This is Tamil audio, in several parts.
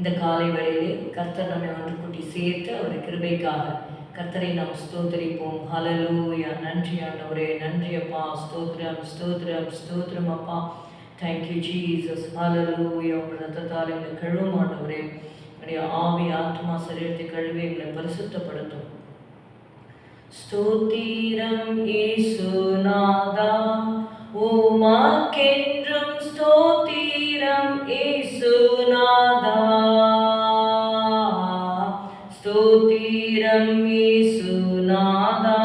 இந்த காலை வேளையிலே கர்த்தர் நம்மை ஒன்று கூட்டி சேர்த்து அவருடைய கிருபைக்காக கர்த்தரை நாம் ஸ்தோத்தரிப்போம். ஹலலூயா நன்றி ஆண்டவரே. நன்றி அப்பா. ஸ்தோத்திரம் ஸ்தோத்ரம் ஸ்தோத்திரம் அப்பா. தேங்க்யூ ஜீசஸ் ஹலலூயா உங்கள் ரத்தத்தால் எங்களை கழுவும் ஆண்டவரே. உடைய ஆவி ஆத்மா சரீரத்தை கழுவி எங்களை பரிசுத்தப்படுத்தும். ஸ்தோத்திரம் இயேசுநாதா உமக்கென்றும் ஸ்தோத்திரம் ஏசுநாதா ஸ்தோத்திரம் ஏசுநாதா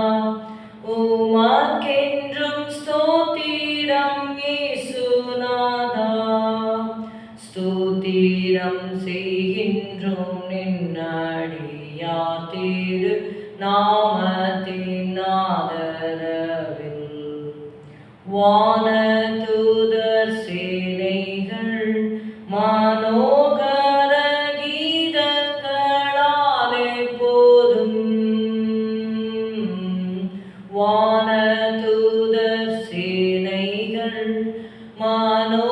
உமக்கென்றும் ஸ்தோத்திரம் ஏசுநாதா ஸ்தோத்திரம் செய்கின்றோம் நின்னடியா திரு நாமத்தின் நாதரவில் வானதூதர் മാനോ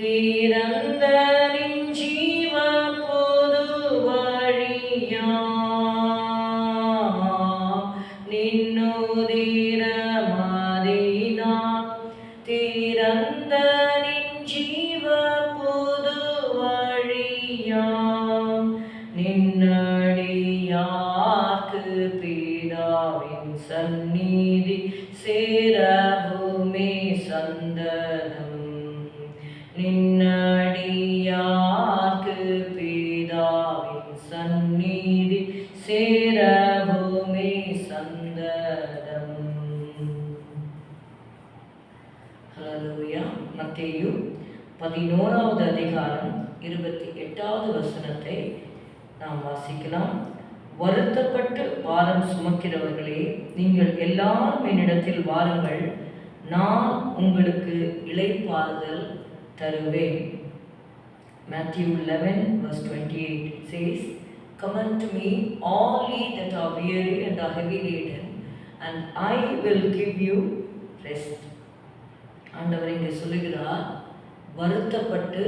The. சந்நீதி சேரபூமி சந்ததம். ஹalleluya மத்தேயு பதினோராவது அதிகாரம் இருபத்தி எட்டாவது வசனத்தை நாம் வாசிக்கலாம். வருத்தப்பட்டு பாரம் சுமக்கிறவர்களே நீங்கள் எல்லாரும் என்னிடத்தில் வாருங்கள். நான் உங்களுக்கு இளைப்பாறுதல் தருவேன். Matthew 11 verse 28 says, Come unto me, all ye that are weary and are heavy laden, and I will give you rest. ஆண்டவர் இங்கே சொல்லுகிறார் வருத்தப்பட்டு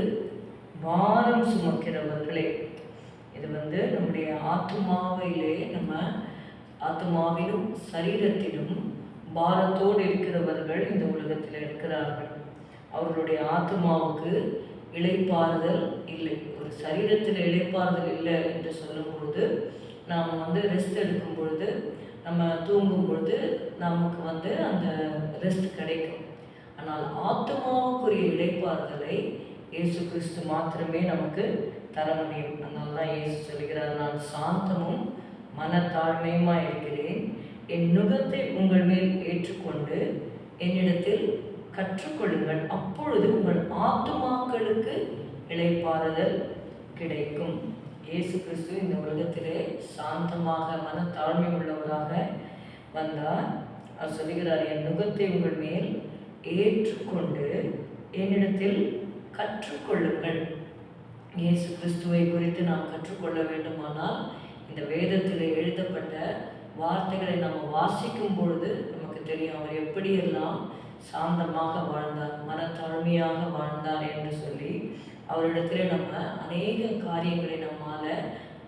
பாரம் சுமக்கிறவர்களே இது வந்து நம்முடைய ஆத்மாவிலே நம்ம ஆத்மாவிலும் சரீரத்திலும் பாரத்தோடு இருக்கிறவர்கள் இந்த உலகத்தில் இருக்கிறார்கள் அவர்களுடைய ஆத்மாவுக்கு இழைப்பாறுதல் இல்லை. ஒரு சரீரத்தில் இழைப்பாறுதல் இல்லை என்று சொல்லும் பொழுது நாம் வந்து ரெஸ்ட் எடுக்கும் பொழுது நம்ம தூங்கும் பொழுது நமக்கு வந்து அந்த ரெஸ்ட் கிடைக்கும். ஆனால் ஆத்மாவுக்குரிய இழைப்பாறுதலை இயேசு கிறிஸ்து மாத்திரமே நமக்கு தர முடியும். அதனால தான் இயேசு சொல்கிறார் நான் சாந்தமும் மனத்தாழ்மையுமா இருக்கிறேன் என் நுகத்தை உங்கள் மேல் ஏற்றுக்கொண்டு என்னிடத்தில் கற்றுக்கொள்ளுங்கள். அப்பொழுது உங்கள் ஆத்துமாக்களுக்கு இழைப்பாறுதல் கிடைக்கும். இயேசு கிறிஸ்து இந்த உலகத்திலே சாந்தமாக மனத்தாழ்மை உள்ளவராக வந்தார். அவர் சொல்கிறார் என் முகத்தை உங்கள் மேல் ஏற்றுக்கொண்டு என்னிடத்தில் கற்றுக்கொள்ளுங்கள். இயேசு கிறிஸ்துவை குறித்து நாம் கற்றுக்கொள்ள வேண்டுமானால் இந்த வேதத்தில் எழுதப்பட்ட வார்த்தைகளை நாம் வாசிக்கும் பொழுது நமக்கு தெரியும் அவர் எப்படியெல்லாம் சாந்தமாக வாழ்ந்தார் மனத்தாழ்மையாக வாழ்ந்தார் என்று சொல்லி அவரிடத்துல நம்ம அநேக காரியங்களை நம்மால்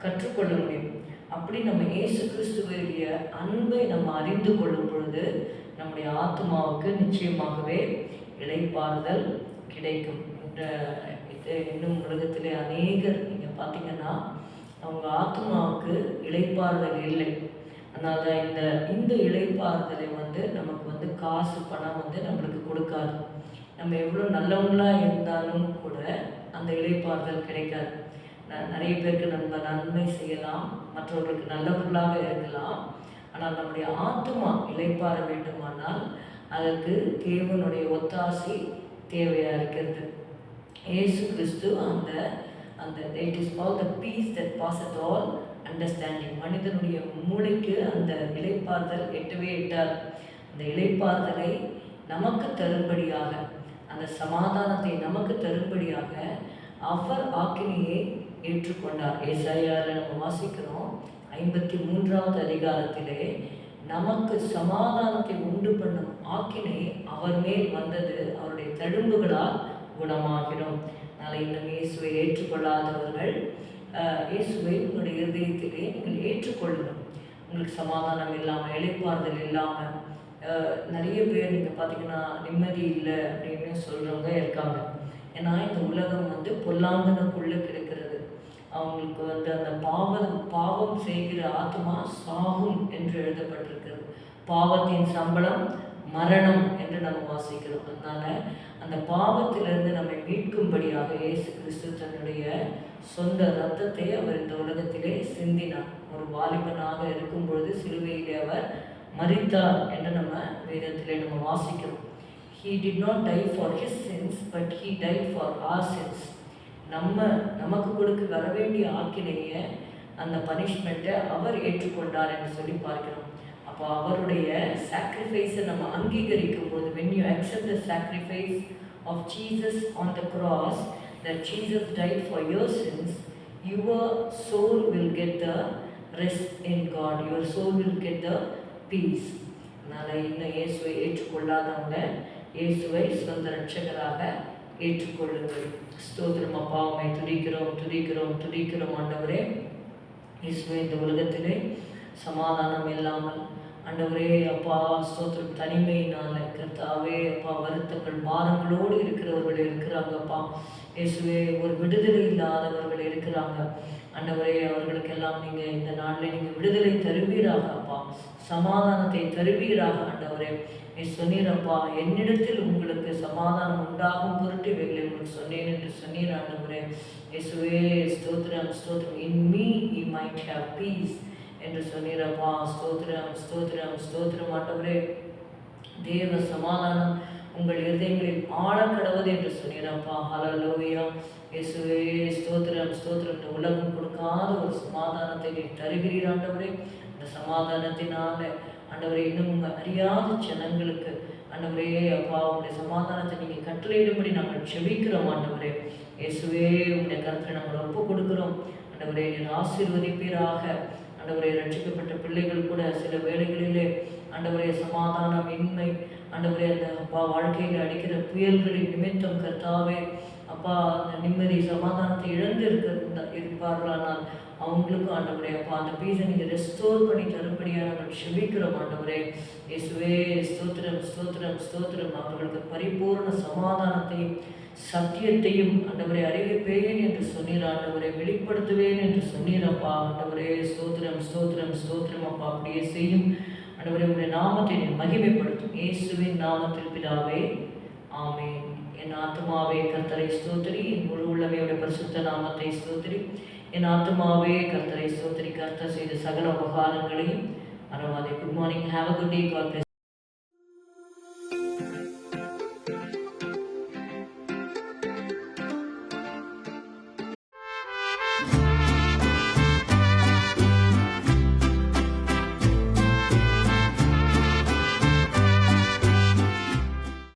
கற்றுக்கொள்ள முடியும். அப்படி நம்ம இயேசு கிறிஸ்துவருடைய அன்பை நம்ம அறிந்து கொள்ளும் பொழுது நம்முடைய ஆத்மாவுக்கு நிச்சயமாகவே இளைப்பாறுதல் கிடைக்கும். இந்த இது இன்னும் உலகத்திலே அநேகர் நீங்கள் பார்த்தீங்கன்னா அவங்க ஆத்மாவுக்கு இழைப்பாறுதல் இல்லை. அதனால் இந்த இந்த இளைப்பாறுதலை வந்து நமக்கு வந்து காசு பணம் வந்து நம்மளுக்கு கொடுக்காது. நம்ம எவ்வளோ நல்லவங்களாக இருந்தாலும் கூட அந்த இழைப்பாறுதல் கிடைக்காது. நிறைய பேருக்கு நம்ம நன்மை செய்யலாம் மற்றவர்களுக்கு நல்லவர்களாக இருக்கலாம். ஆனால் நம்முடைய ஆத்மா இழைப்பாற வேண்டுமானால் அதற்கு தேவனுடைய ஒத்தாசை தேவையாக இருக்கிறது. ஏசு கிறிஸ்து அந்த அந்த it is all the peace that pass at all understanding மனிதனுடைய மூளைக்கு அந்த இலைப்பாறுதல் எட்டவே எட்டார் அந்த இலைப்பாறுதலை நமக்கு தரும்படியாக அந்த சமாதானத்தை நமக்கு தரும்படியாக அவர் ஆக்கினியை ஏற்றுக்கொண்டார். ஏசாயாவில் நம்ம வாசிக்கிறோம் ஐம்பத்தி மூன்றாவது அதிகாரத்திலே நமக்கு சமாதானத்தை உண்டு பண்ணும் ஆக்கினை அவர் மேல் வந்தது அவருடைய தழும்புகளால் குணமாகிறோம் அதனால் இன்னும் இயேசுவை ஏற்றுக்கொள்ளாதவர்கள் இயேசுவை உங்களுடைய இருதயத்திலே நீங்கள் ஏற்றுக்கொள்ளணும். உங்களுக்கு சமாதானம் இல்லாமல் இழைப்பாறுதல் இல்லாமல் நிறைய பேர் நீங்கள் பார்த்தீங்கன்னா நிம்மதி இல்லை அப்படின்னு சொல்கிறவங்க இருக்காங்க. ஏன்னா இந்த உலகம் வந்து பொல்லாங்கனுக்குள்ளே கிடக்கிறது. அவங்களுக்கு வந்து அந்த பாவம் பாவம் செய்கிற ஆத்மா சாகும் என்று எழுதப்பட்டிருக்கிறது. பாவத்தின் சம்பளம் மரணம் என்று நம்ம வாசிக்கிறோம். அதனால அந்த பாவத்திலிருந்து நம்மை மீட்கும்படியாக இயேசு கிறிஸ்து தன்னுடைய சொந்த ரத்தத்தை அவர் இந்த உலகத்திலே சிந்தினார். ஒரு வாலிபனாக இருக்கும் பொழுது சிலுவையிலே அவர் மறித்தார் என்று நம்ம வேதத்திலே நம்ம வாசிக்கிறோம். He did not die for his sins but he die for our sins நம்ம நமக்கு கொடுக்க வர வேண்டிய ஆக்கினையை அந்த பனிஷ்மெண்ட்டை அவர் ஏற்றுக்கொண்டார் என்று சொல்லி பார்க்கிறோம். அப்போ அவருடைய சாக்ரிஃபைஸை நம்ம அங்கீகரிக்கும் போது when you accept the sacrifice of Jesus on the cross that Jesus died for your sins your soul will get the rest in God your soul will get the peace அதனால் இன்னும் இயேசுவை ஏற்றுக்கொள்ளாதவங்க இயேசுவை சொந்த ரட்சகராக ஏற்றுக்கொள்ளுங்கள். ஸ்தோத்திரம் அப்பா உண்மை துடிக்கிறோம் துடிக்கிறோம் துதிக்கிறோம் ஆண்டவரே. இயேசுவை இந்த உலகத்திலே சமாதானம் இல்லாமல் ஆண்டவரே அப்பா ஸ்தோத்திரம். தனிமையினால் கர்த்தாவே அப்பா வருத்தங்கள் பாரங்களோடு இருக்கிறவர்கள் இருக்கிறாங்கப்பா இயேசுவே ஒரு விடுதலை இல்லாதவர்கள் இருக்கிறாங்க. அண்டவரே அவர்களுக்கெல்லாம் நீங்கள் இந்த நாளில் நீங்கள் விடுதலை தருவீராக அப்பா. சமாதானத்தை தருவீராக ஆண்டவரே. நீ சொன்னீரப்பா என்னிடத்தில் உங்களுக்கு சமாதானம் உண்டாகும் பொருட்டு இவைகளை உங்களுக்கு சொன்னேன் என்று சொன்னீர் ஆண்டவரே. இயேசுவே ஸ்தோத்திரம் ஸ்தோத்திரம். In me you might have peace என்று சொன்னீரப்பா ஸ்தோத்திரம் ஸ்தோத்திரம் ஸ்தோத்திரம் ஆண்டவரே. தேவ சமாதானம் உங்கள் இருதயங்களில் ஆழ கடவுது என்று சொன்னீரப்பா ஹலலோவியா இயேசுவே ஸ்தோத்திரம் ஸ்தோத்திரம். இந்த உலகம் கொடுக்காத ஒரு சமாதானத்தை நீ தருகிறீர் ஆண்டவரே. அந்த சமாதானத்தினால ஆண்டவரே இன்னும் உங்கள் அறியாத ஜனங்களுக்கு ஆண்டவரே அப்பா உங்களுடைய சமாதானத்தை நீங்கள் கட்டளையிடும்படி நாங்கள் செபிக்கிறோம் ஆண்டவரே. இயேசுவே உங்களுடைய கருத்தை நாங்கள் ஒப்பு கொடுக்குறோம். ஆண்டவரே நீர் ஆசீர்வதிப்பீராக. ஆண்டவரை ரட்சிக்கப்பட்ட பிள்ளைகள் கூட சில வேலைகளிலே ஆண்டவரே சமாதானம் இன்மை அண்டவரே அந்த அப்பா வாழ்க்கையில் அடிக்கிற புயல்களின் நிமித்தம் கர்த்தாவே அப்பா அந்த நிம்மதி சமாதானத்தை இழந்து இருக்க இருப்பார்களானால் அவங்களுக்கும் ஆண்டவரே அப்பா அந்த பீஸை நீங்கள் ரெஸ்டோர் பண்ணி தரும்படியாக நாங்கள் செபிக்கிறோம் ஆண்டவரே. இயேசுவே ஸ்தோத்திரம் ஸ்தோத்திரம் ஸ்தோத்திரம். அவர்களுக்கு பரிபூர்ண சமாதானத்தையும் சத்தியத்தையும் ஆண்டவரை அறிவிப்பேன் என்று சொன்னீர் ஆண்டவரை வெளிப்படுத்துவேன் என்று சொன்னீரப்பா ஆண்டவரே ஸ்தோத்திரம் ஸ்தோத்திரம் ஸ்தோத்திரம் அப்பா. அப்படியே செய்யும். ஆண்டவரே உடைய நாமத்தை நீ மகிமைப்படுத்தும். இயேசுவின் நாமத்தில் பிதாவே ஆமே என் ஆத்மாவே கர்த்தரை ஸ்தோத்திரி. என் முழு உள்ளமையோட பரிசுத்த நாமத்தை ஸ்தோத்திரி. என் ஆத்மாவே கர்த்தரை ஸ்தோத்திரி. கர்த்தர் செய்த சகல உபகாரங்களையும் மறவாதே. Good morning have a good day God